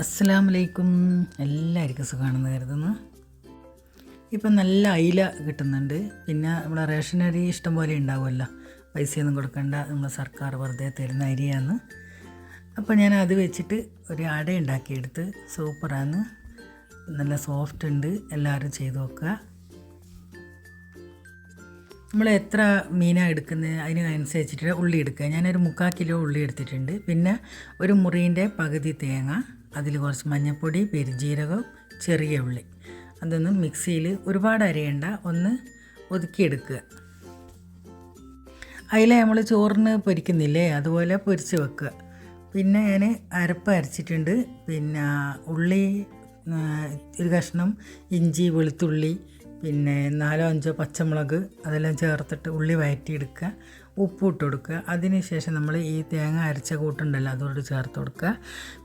അസ്സലാം വലൈക്കും എല്ലാവർക്കും സുഖമാണെന്ന് കരുതുന്നു. ഇപ്പം നല്ല അയില കിട്ടുന്നുണ്ട്. പിന്നെ നമ്മളെ റേഷൻ അരി ഇഷ്ടം പോലെ ഉണ്ടാവുമല്ലോ. പൈസയൊന്നും കൊടുക്കേണ്ട. നമ്മളെ സർക്കാർ വെറുതെ തരുന്ന അരിയാണ്. അപ്പോൾ ഞാൻ അത് വെച്ചിട്ട് ഒരു അട ഉണ്ടാക്കിയെടുത്ത് സൂപ്പറാണ്. നല്ല സോഫ്റ്റ് ഉണ്ട്. എല്ലാവരും ചെയ്ത് നോക്കുക. നമ്മൾ എത്ര മീനാണ് എടുക്കുന്നത്? അതിനനുസരിച്ചിട്ട് ഉള്ളി എടുക്കുക. ഞാനൊരു മുക്കാൽ കിലോ ഉള്ളി എടുത്തിട്ടുണ്ട്. പിന്നെ ഒരു മുറീന്റെ പകുതി തേങ്ങ. അതിൽ കുറച്ച് മഞ്ഞൾപ്പൊടി പെരുജീരകം ചെറിയ ഉള്ളി. അതൊന്ന് മിക്സിയിൽ ഒരുപാട് അരയണ്ട ഒന്ന് ഒതുക്കിയെടുക്കുക. അതിൽ നമ്മൾ ചോറിന് പൊരിക്കുന്നില്ലേ? അതുപോലെ പൊരിച്ച് വെക്കുക. പിന്നെ ഞാൻ അരപ്പ് അരച്ചിട്ടുണ്ട്. പിന്നെ ഉള്ളി ഒരു കഷ്ണം ഇഞ്ചി വെളുത്തുള്ളി പിന്നെ നാലോ അഞ്ചോ പച്ചമുളക് അതെല്ലാം ചേർത്തിട്ട് ഉള്ളി വഴറ്റിയെടുക്കുക ഉപ്പ് ഇട്ട് കൊടുക്കുക. അതിന് ശേഷം നമ്മൾ ഈ തേങ്ങ അരച്ച കൂട്ടുണ്ടല്ലോ അതോട് ചേർത്ത് കൊടുക്കുക.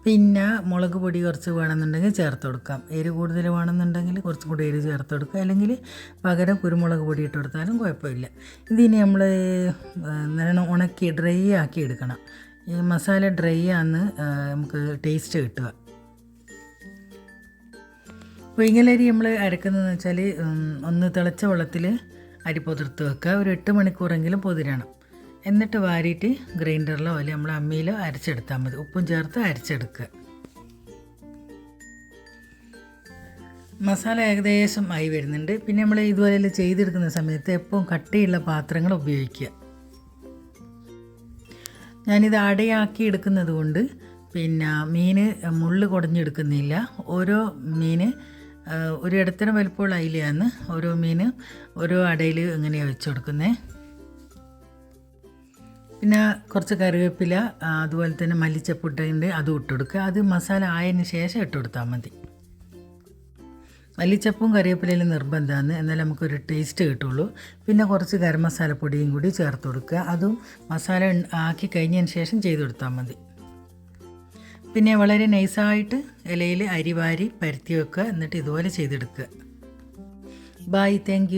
പിന്നെ മുളക് പൊടി കുറച്ച് വേണമെന്നുണ്ടെങ്കിൽ ചേർത്ത് കൊടുക്കാം. എരി കൂടുതൽ വേണമെന്നുണ്ടെങ്കിൽ കുറച്ചും കൂടി എരി ചേർത്ത് കൊടുക്കുക. അല്ലെങ്കിൽ പകരം കുരുമുളക് പൊടി ഇട്ട് കൊടുത്താലും കുഴപ്പമില്ല. ഇതിന് നമ്മൾ നല്ലോണം ഉണക്കി ഡ്രൈ ആക്കി എടുക്കണം. ഈ മസാല ഡ്രൈ ആണെന്ന് നമുക്ക് ടേസ്റ്റ് കിട്ടുക. പുയിങ്ങലരി നമ്മൾ അരക്കുന്നതെന്ന് വെച്ചാൽ ഒന്ന് തിളച്ച വെള്ളത്തിൽ അരി പൊതിർത്ത് വെക്കുക. ഒരു എട്ട് മണിക്കൂറെങ്കിലും പൊതിരണം. എന്നിട്ട് വാരിയിട്ട് ഗ്രൈൻഡറിലോ അല്ലെങ്കിൽ നമ്മൾ അമ്മിയിലോ അരച്ചെടുത്താൽ മതി. ഉപ്പും ചേർത്ത് അരച്ചെടുക്കുക. മസാല ഏകദേശം ആയി വരുന്നുണ്ട്. പിന്നെ നമ്മൾ ഇതുപോലെ ചെയ്തെടുക്കുന്ന സമയത്ത് എപ്പോഴും കട്ടിയുള്ള പാത്രങ്ങൾ ഉപയോഗിക്കുക. ഞാനിത് അടയാക്കി എടുക്കുന്നത് കൊണ്ട് പിന്നെ മീൻ മുള്ള് കുടഞ്ഞെടുക്കുന്നില്ല. ഓരോ ആ, ഒരു ഇടത്തിന് വലിപ്പമുള്ള അയിലയാണ് ഓരോ മീൻ ഓരോ അടയിൽ ഇങ്ങനെയാണ് വെച്ച് കൊടുക്കുന്നത് പിന്നെ കുറച്ച് കറിവേപ്പില അതുപോലെ തന്നെ മല്ലിച്ചപ്പിട്ടുണ്ട് അതും ഇട്ട് കൊടുക്കുക. അത് മസാല ആയതിന് ശേഷം ഇട്ട് കൊടുത്താൽ മതി. മല്ലിച്ചപ്പും കറിവേപ്പിലയിലും നിർബന്ധമാണ്. എന്നാലേ നമുക്കൊരു ടേസ്റ്റ് കിട്ടുള്ളൂ. പിന്നെ കുറച്ച് ഗരം മസാല പൊടിയും കൂടി ചേർത്ത് കൊടുക്കുക. അതും മസാല ആക്കി കഴിഞ്ഞതിന് ശേഷം ചെയ്ത് കൊടുത്താൽ മതി. പിന്നെ വളരെ നൈസായിട്ട് ഇലയിൽ അരി വാരി പരത്തി വെക്കുക. എന്നിട്ട് ഇതുപോലെ ചെയ്തെടുക്കുക. Bye thank